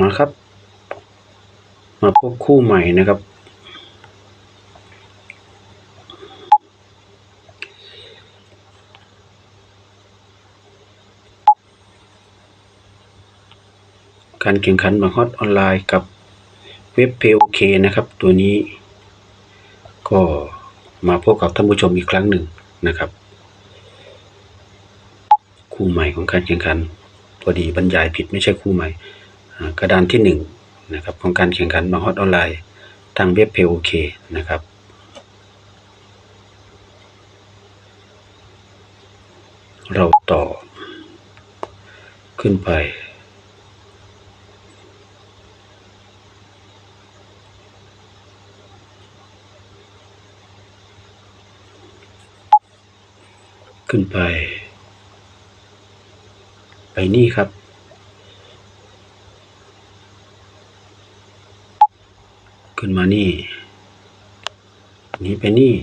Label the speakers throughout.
Speaker 1: มาครับ มาพบคู่ใหม่นะครับ การแข่งขันบังฮอตออนไลน์กับเว็บ POK นะครับ ตัวนี้ ก็มาพบกับท่านผู้ชมอีกครั้งหนึ่งนะครับ คู่ใหม่ของการแข่งขันพอดีบรรยายผิดไม่ใช่คู่ใหม่ กระดานที่หนึ่งนะครับของการแข่งขันบังฮอตออนไลน์ทางเว็บ POK นะครับเราต่อ ขึ้นไป ขึ้นไป ไปนี่ครับ ขึ้ นมานี่นี้ไปนี่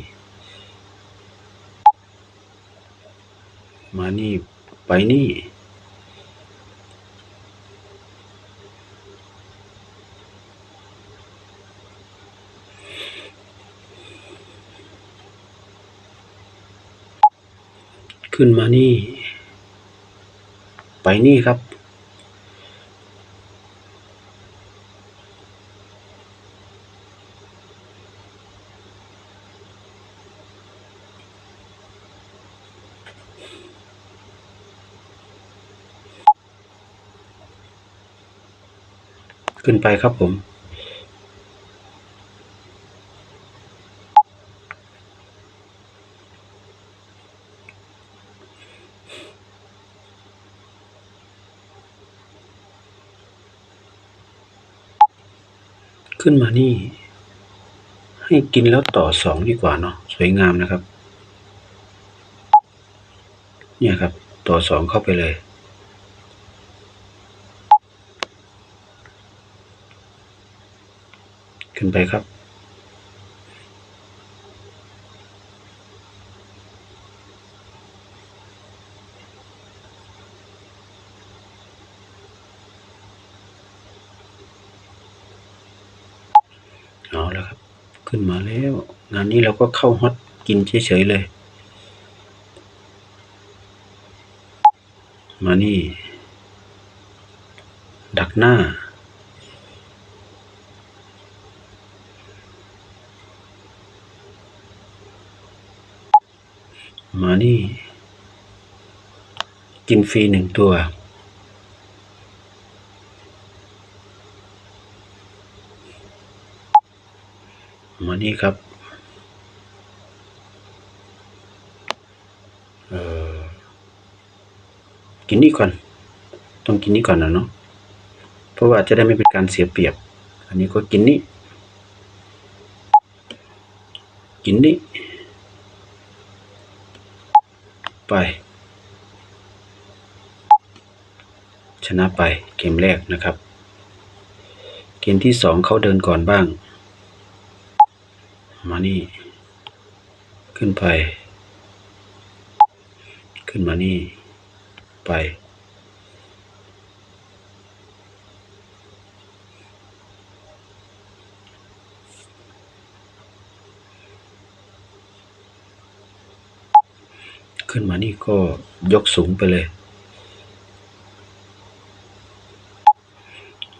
Speaker 1: มานี่ ไปนี่ ขึ้นมานี่ ไปนี่ครับ ขึ้นไปครับผมขึ้นมานี่ ให้กินแล้วต่อสองดีกว่าเนาะสวยงามนะครับ เนี่ยครับ ต่อสองเข้าไปเลย ขึ้นไปครับ เอาแล้วครับ ขึ้นมาแล้ว งานนี้เราก็เข้าฮอตกินเฉยๆเลย มานี่ ดักหน้ามานี่ กินฟรีหนึ่งตัว มานี่ครับ กินนี่ก่อน ต้องกินนี่ก่อนนะเนาะ เพราะว่าจะได้ไม่เป็นการเสียเปรียบ อันนี้ก็กินนี่ กินนี่ ไป ชนะไปเกมแรกนะครับ เกมที่สองเขาเดินก่อนบ้าง มานี่ ขึ้นไป ขึ้นมานี่ ไป ขึ้นมานี่ก็ยกสูงไปเลย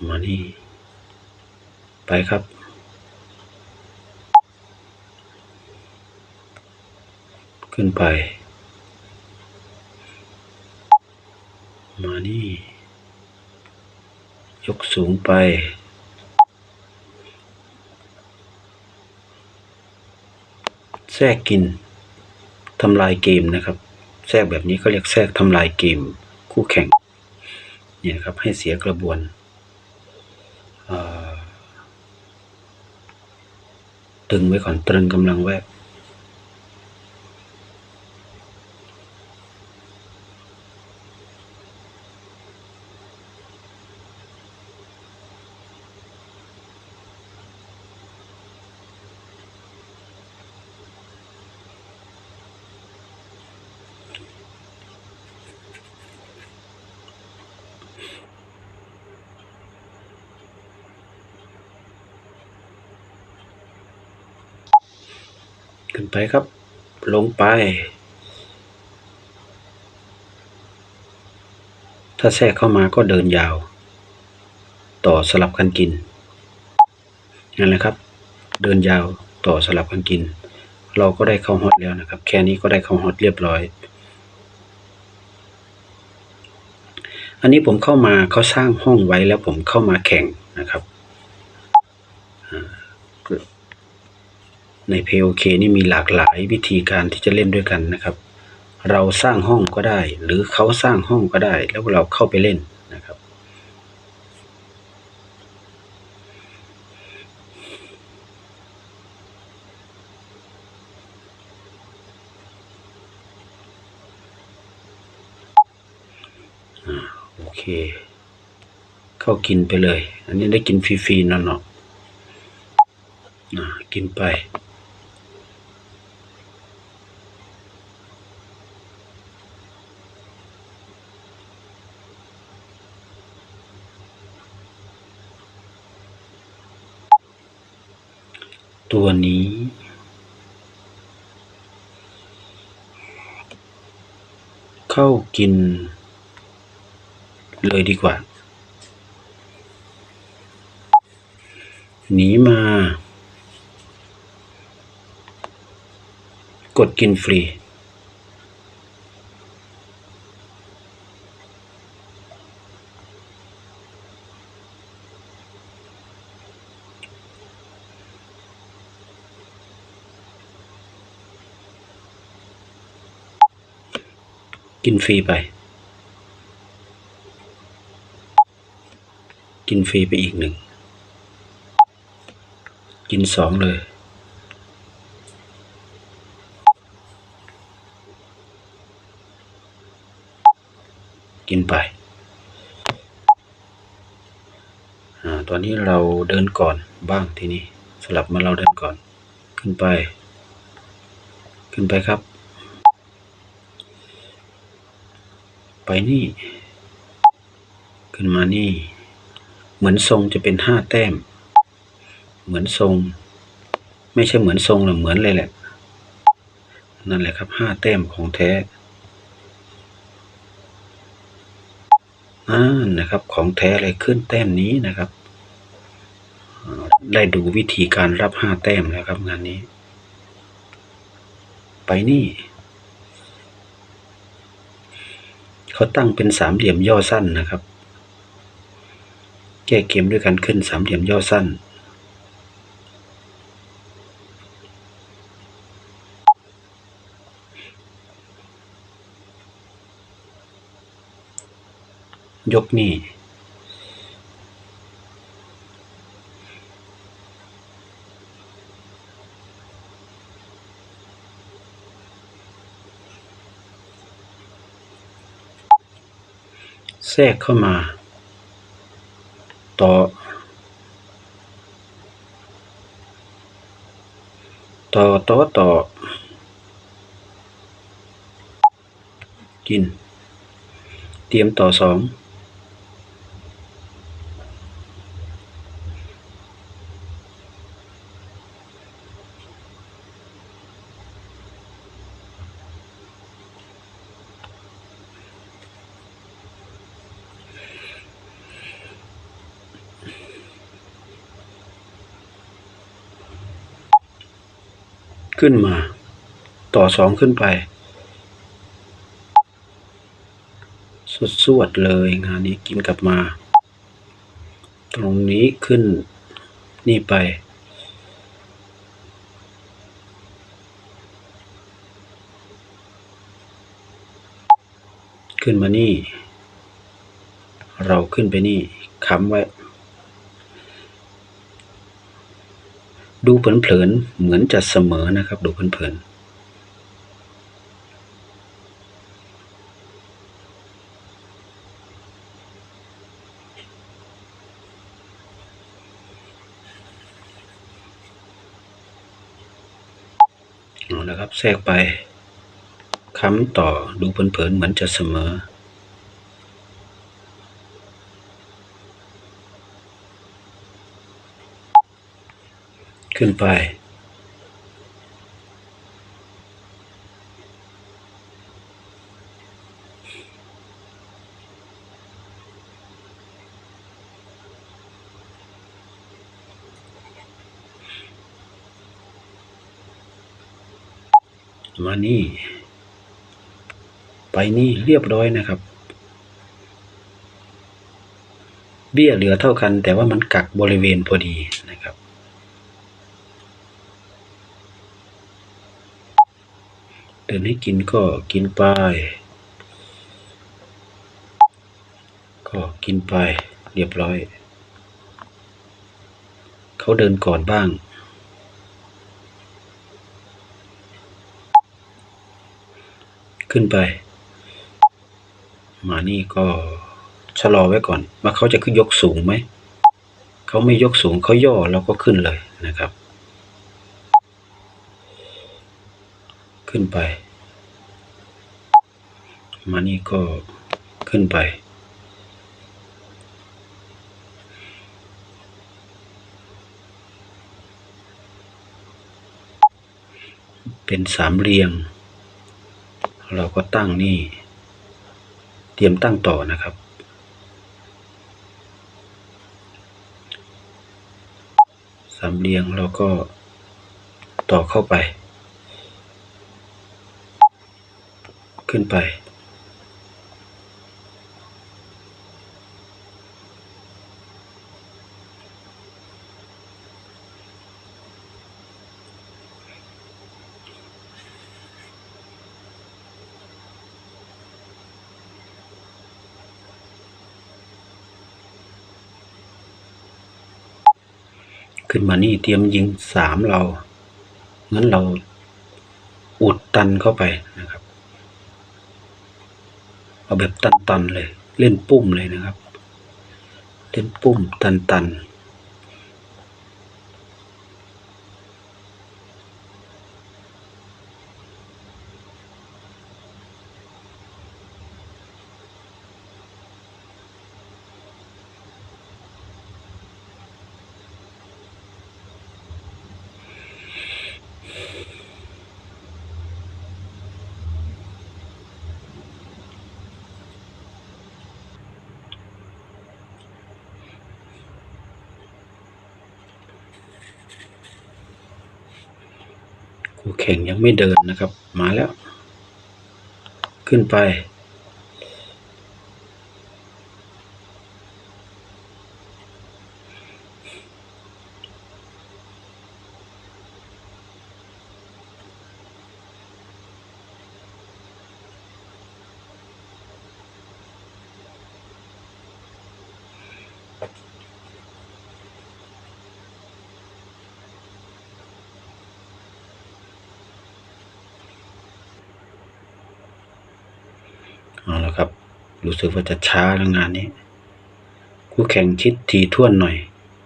Speaker 1: มานี่ ไปครับ ขึ้นไป มานี่ ยกสูงไป แทรกกินทำลายเกมนะครับ แทรกแบบนี้เขาเรียกแทรกทำลายเกมคู่แข่งเนี่ยครับให้เสียกระบวน ตึงไว้ก่อนตรึงกำลังแว ขึ้นไปครับ ลงไป ถ้าแทรกเข้ามาก็เดินยาว ต่อสลับกันกินนั่นแหละครับ เดินยาวต่อสลับกันกิน เราก็ได้เข้าฮอตแล้วนะครับ แค่นี้ก็ได้เข้าฮอตเรียบร้อย อันนี้ผมเข้ามาเขาสร้างห้องไว้แล้วผมเข้ามาแข่งนะครับอ่า ใน POK นี่มีหลากหลายวิธีการที่จะเล่นด้วยกันนะครับ เราสร้างห้องก็ได้ หรือเขาสร้างห้องก็ได้ แล้วเราเข้าไปเล่นนะครับอโอเค เข้ากินไปเลย อันนี้ได้กินฟรีๆนาะเนาะกินไป ตัวนี้ เข้ากิน เลยดีกว่า หนีมา กดกินฟรี กินฟรีไป กินฟรีไปอีกหนึ่ง กินสองเลย กินไป อ่า ตอนนี้เราเดินก่อนบ้างทีนี้ สลับมาเราเดินก่อน ขึ้นไป ขึ้นไปครับ ไปนี่ ขึ้นมานี่ เหมือนทรงจะเป็นห้าแต้ม เหมือนทรง ไม่ใช่เหมือนทรงหรอกเหมือนเลยแหละ นั่นแหละครับห้าแต้มของแท้อ่านะครับของแท้เลยขึ้นแต้มนี้นะครับ ได้ดูวิธีการรับห้าแต้มแล้วครับงานนี้ ไปนี่ เขาตั้งเป็นสามเหลี่ยมย่อสั้นนะครับ แก้เกมด้วยการขึ้นสามเหลี่ยมย่อสั้น ยกนี่ แทรกเข้ามา ต่อ ต่อต่อต่อ กิน เตรียมต่อสอง ขึ้นมา ต่อสองขึ้นไปสวดสวดเลยงานนี้กินกลับมา ตรงนี้ขึ้นนี่ไป ขึ้นมานี่ เราขึ้นไปนี่ค้ำไว้ ดูเผินๆเหมือนจะเสมอนะครับ ดูเผินๆเอาละครับแทรกไปค้ำต่อดูเผินๆเหมือนจะเสมอึ้นไป มานี่ ไปนี่เรียบร้อยนะครับเบี้ยเหลือเท่ากัน แต่ว่ามันกักบริเวณพอดีนะครับ เดินให้กินก็กินไป ก็กินไปเรียบร้อย เขาเดินก่อนบ้าง ขึ้นไป มานี่ก็ชะลอไว้ก่อน ว่าเขาจะขึ้นยกสูงไหม เขาไม่ยกสูงเขาย่อเราก็ขึ้นเลยนะครับ ขึ้นไป มานี่ก็ขึ้นไป เป็นสามเหลี่ยมเราก็ตั้งนี่ เตรียมตั้งต่อนะครับ สามเหลี่ยมเราก็ต่อเข้าไป ขึ้นไป ขึ้นมานี่เตรียมยิงสามเรางั้นเราอุดตันเข้าไป เอาแบบตันๆเลย เล่นปุ้มเลยนะครับ เล่นปุ้มตันๆ แข่งยังไม่เดินนะครับ มาแล้ว ขึ้นไป รู้สึกว่าจะช้าแล้วงานนี้ คู่แข่งชิดทีท่วนหน่อย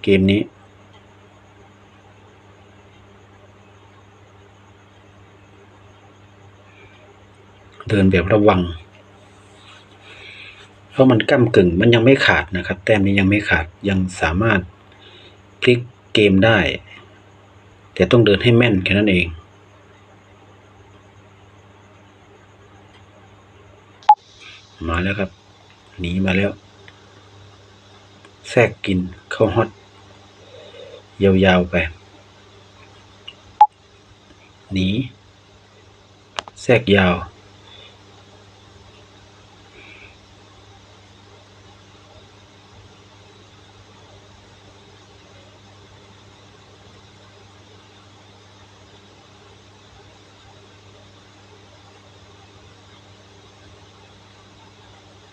Speaker 1: เกมนี้ เดินแบบระวัง เพราะมันก้ากึ่งมันยังไม่ขาดนะครับ แต้มนี้ยังไม่ขาดยังสามารถพลิกเกมได้ แต่ต้องเดินให้แม่นแค่นั้นเอง มาแล้วครับ หนีมาแล้ว แทรกกินเข้าฮอต ยาวๆไป หนี แทรกยาว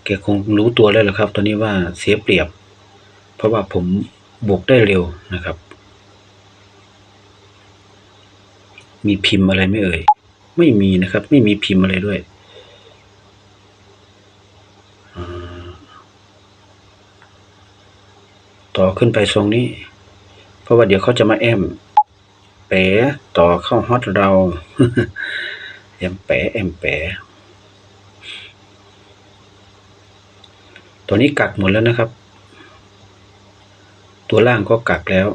Speaker 1: แกคงรู้ตัวแล้วละครับ ตอนนี้ว่าเสียเปรียบ เพราะว่าผมบวกได้เร็วนะครับ มีพิมพ์อะไรไม่เอ่ย ไม่มีนะครับ ไม่มีพิมพ์อะไรด้วยต่อขึ้นไปทรงนี้ เพราะว่าเดี๋ยวเขาจะมาแอมแปะต่อเข้าฮอตเราแอมแปะแอมแปะ ตัวนี้กักหมดแล้วนะครับ ตัวล่างก็กักแล้ว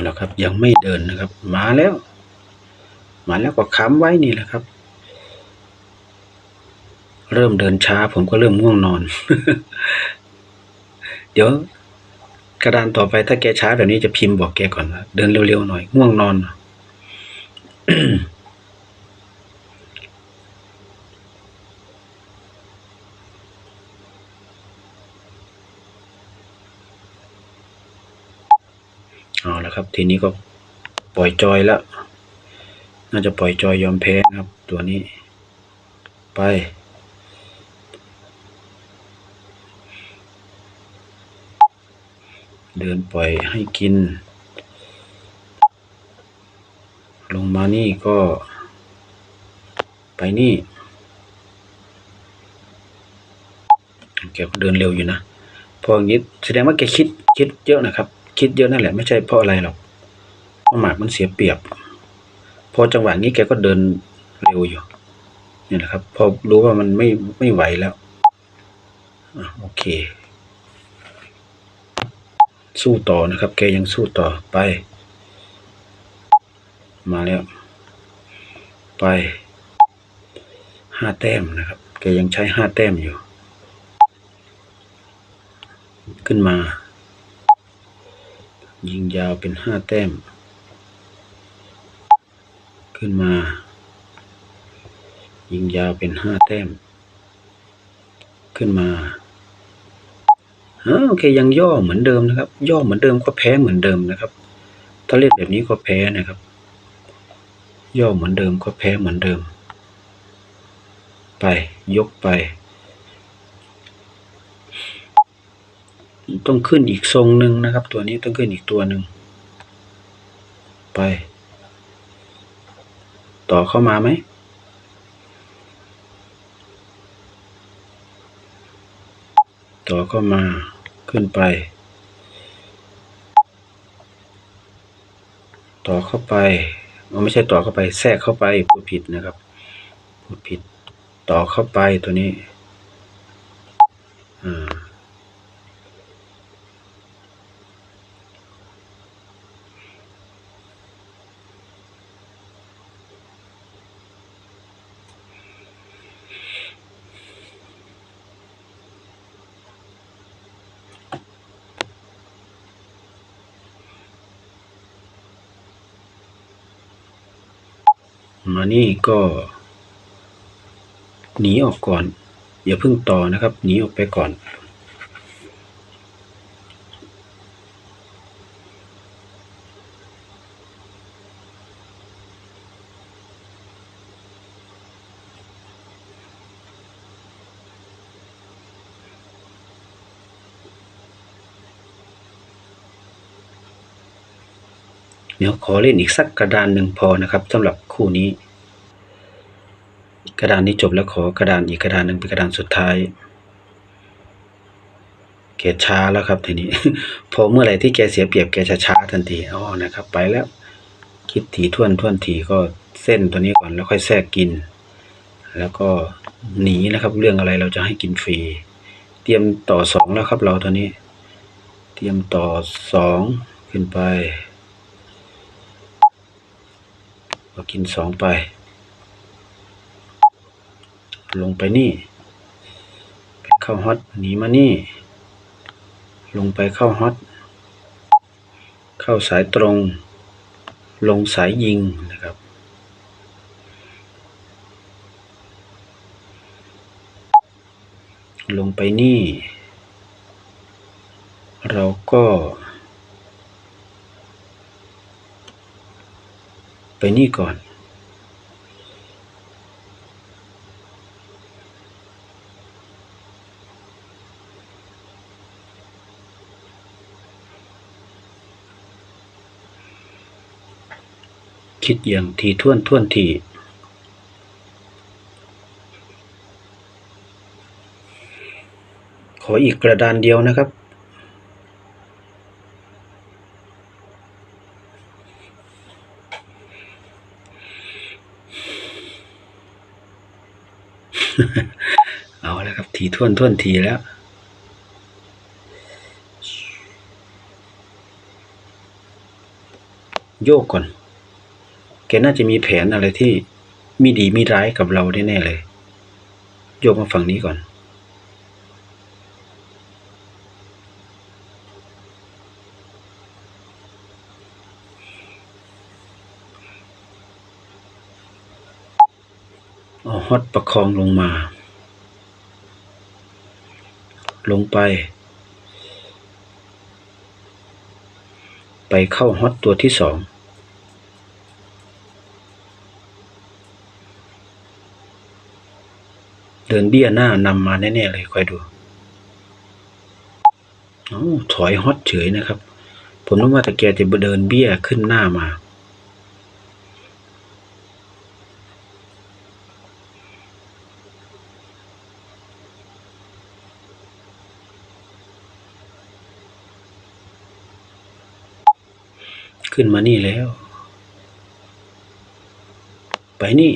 Speaker 1: เอาละครับ ยังไม่เดินนะครับ มาแล้ว มาแล้วก็ค้ำไว้นี่แหละครับ เริ่มเดินช้า ผมก็เริ่มง่วงนอน เดี๋ยวกระดานต่อไปถ้าแกช้าแบบนี้จะพิมพ์บอกแกก่อนนะเดินเร็วๆหน่อยง่วงนอน เอาละครับ ทีนี้ก็ปล่อยจอยแล้ว น่าจะปล่อยจอยยอมแพ้นะครับ ตัวนี้ ไปเดินปล่อยให้กิน ลงมานี่ก็ ไปนี่แกก็เดินเร็วอยู่นะ พออย่างนี้แสดงว่าแกคิดคิดเยอะนะครับ คิดเยอะนั่นแหละไม่ใช่เพราะอะไรหรอกเพราะหมากมันเสียเปรียบ พอจังหวะนี้แกก็เดินเร็วอยู่นี่แหละครับ พอรู้ว่ามันไม่ไม่ไหวแล้วอโอเค สู้ต่อนะครับ แกยังสู้ต่อไป มาแล้ว ไปห้าแต้มนะครับ แกยังใช้ห้าแต้มอยู่ ขึ้นมา ยิงยาวเป็นห้าแต้ม ขึ้นมา ยิงยาวเป็นห้าแต้ม ขึ้นมาอโอเคยังย่อเหมือนเดิมนะครับ ย่อเหมือนเดิมก็แพ้เหมือนเดิมนะครับ ถ้าเล่นแบบนี้ก็แพ้นะครับ ย่อเหมือนเดิมก็แพ้เหมือนเดิม ไปยกไป ต้องขึ้นอีกทรงหนึ่งนะครับ ตัวนี้ต้องขึ้นอีกตัวหนึ่งไป ต่อเข้ามาไหมต่อเข้ามาขึ้นไป ต่อเข้าไปเอาไม่ใช่ต่อเข้าไปแทรกเข้าไปพูดผิดนะครับพูดผิด ต่อเข้าไปตัวนี้อ่า นี่ก็ หนีออกก่อน อย่าเพิ่งต่อนะครับ หนีออกไปก่อน เดี๋ยวขอเล่นอีกสักกระดานหนึ่งพอนะครับสำหรับคู่นี้ กระดานนี้จบแล้วขอกระดานอีกกระดานหนึ่งเป็นกระดานสุดท้าย แกช้าแล้วครับทีนี้ พอเมื่อไหร่ที่แกเสียเปรียบแกจะช้าทันทีอ๋อนะครับ ไปแล้ว คิดถี่ท่วนท่วนทีก็เส้นตัวนี้ก่อนแล้วค่อยแทรกกิน แล้วก็หนีนะครับ เรื่องอะไรเราจะให้กินฟรี เตรียมต่อสองแล้วครับเราตอนนี้ เตรียมต่อสองขึ้นไป ก็กินสองไป ลงไปนี่ไปเข้าฮอตหนีมานี่ ลงไปเข้าฮอตเข้าสายตรง ลงสายยิงนะครับ ลงไปนี่ เราก็ไปนี่ก่อน คิดอย่างทีท่วนท่วนทีขออีกกระดานเดียวนะครับ เอาแล้วครับ ทีท่วนท่วนทีแล้วโยกก่อน แกน่าจะมีแผนอะไรที่มีดีมีร้ายกับเราแน่ๆเลย โยกมาฝั่งนี้ก่อนเอาฮอตประคองลงมา ลงไป ไปเข้าฮอตตัวที่สอง เดินเบี้ยหน้านำมาแน่ๆเลยคอยดูอ้ถอยฮอตเฉยนะครับ ผมนึกว่าตะแกจะเดินเบี้ยขึ้นหน้ามา ขึ้นมานี่แล้ว ไปนี่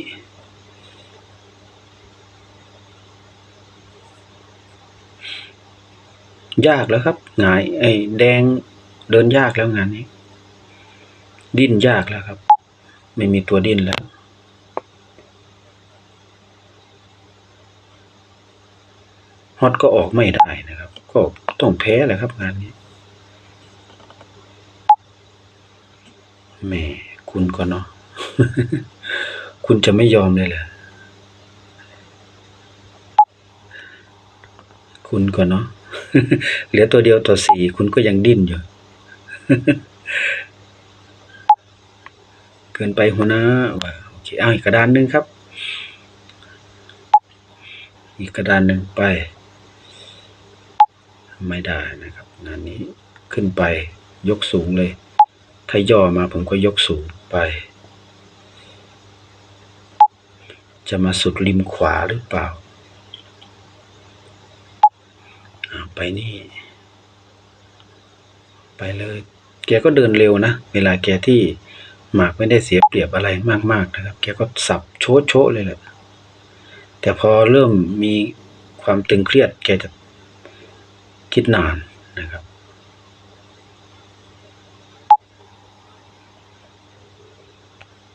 Speaker 1: ยากแล้วครับหงายไอ้แดงเดินยากแล้วงานนี้ ดิ้นยากแล้วครับ ไม่มีตัวดิ้นแล้ว ฮอตก็ออกไม่ได้นะครับ ก็ต้องแพ้แหละครับงานนี้แหม่คุณก็เนาะคุณจะไม่ยอมเลยเหรอคุณก็เนาะ เหลือตัวเดียวต่อสี่คุณก็ยังดิ้นอยู่ เกินไปหัวหน้าโอเคเอาอีกกระดานหนึ่งครับ อีกกระดานหนึ่งไป ไม่ได้นะครับงานนี้ขึ้นไปยกสูงเลย ถ้าย่อมาผมก็ยกสูงไป จะมาสุดริมขวาหรือเปล่าอ่า ไปนี่ ไปเลย แกก็เดินเร็วนะ เวลาแกที่หมากไม่ได้เสียเปรียบอะไรมากๆนะครับ แกก็สับโชะโชะเลยแหละ แต่พอเริ่มมีความตึงเครียด แกจะคิดนานนะครับ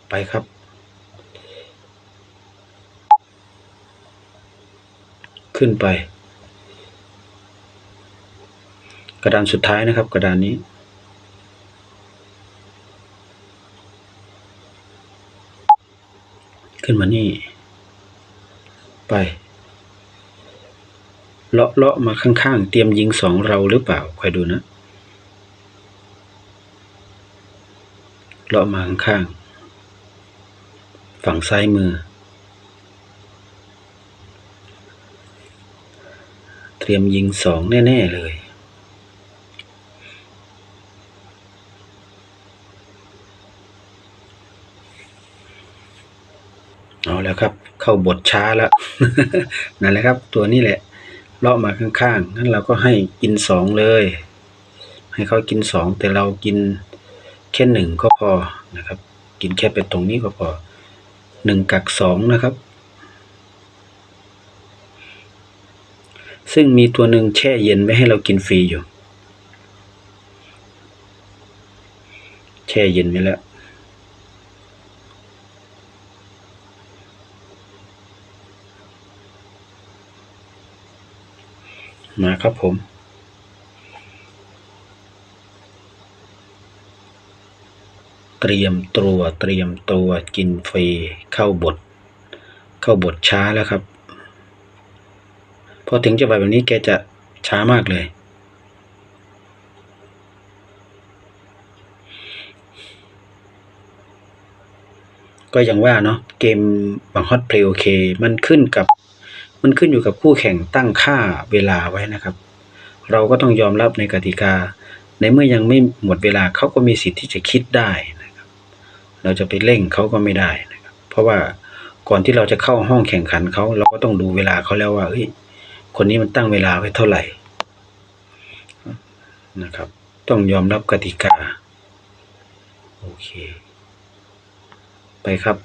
Speaker 1: ไปครับ ขึ้นไป กระดานสุดท้ายนะครับ กระดานนี้ ขึ้นมานี่ ไป เลาะเลาะมาข้างๆ เตรียมยิงสองเราหรือเปล่าคอยดูนะ เลาะมาข้างๆ ฝั่งซ้ายมือ เตรียมยิงสองแน่ ๆ เลย เอาแล้วครับ เข้าบทช้าแล้วนั่นแหละครับ ตัวนี้แหละเลาะมาข้างๆงั้นเราก็ให้กินสองเลย ให้เขากินสองแต่เรากินแค่หนึ่งก็พอนะครับ กินแค่เป็นตรงนี้ก็พอหนึ่งกักสองนะครับ ซึ่งมีตัวหนึ่งแช่เย็นไว้ให้เรากินฟรีอยู่ แช่เย็นไว้แล้ว มาครับผม เตรียมตัวเตรียมตัวกินฟรีเข้าบท เข้าบทช้าแล้วครับ พอถึงจังหวะแบบนี้แกจะช้ามากเลยก็อย่างว่าเนาะเกมบางฮอตเพลย์โอเค มันขึ้นกับ มันขึ้นอยู่กับคู่แข่งตั้งค่าเวลาไว้นะครับ เราก็ต้องยอมรับในกติกา ในเมื่อยังไม่หมดเวลาเขาก็มีสิทธิ์ที่จะคิดได้นะครับ เราจะไปเร่งเขาก็ไม่ได้นะครับ เพราะว่าก่อนที่เราจะเข้าห้องแข่งขันเขาเราก็ต้องดูเวลาเขาแล้วว่าเฮ้ยคนนี้มันตั้งเวลาไว้เท่าไหร่นะครับ ต้องยอมรับกติกา โอเค ไปครับ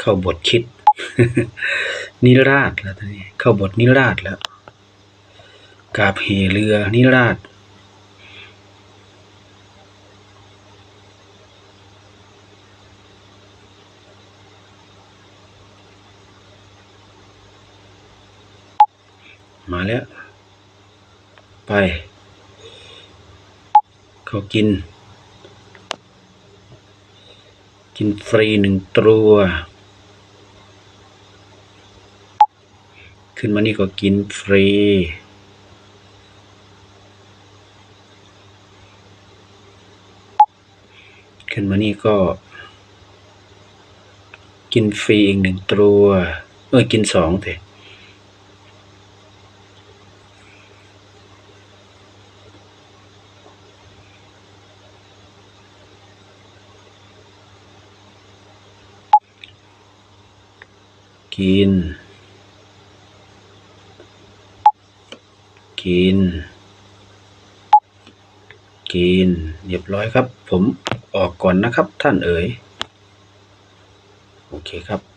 Speaker 1: เข้าบทคิด นิราชแล้วตอนนี้ เข้าบทนิราชแล้วกาบเหเรือนิราชมาแล้ว ไป เขากิน กินฟรีหนึ่งตัว ขึ้นมานี่ก็กินฟรี ขึ้นมานี่ก็ กินฟรีอีกหนึ่งตัว เออกินสองเถอะกิน กิน กิน เรียบร้อยครับ ผมออกก่อนนะครับท่านเอ๋ย โอเคครับ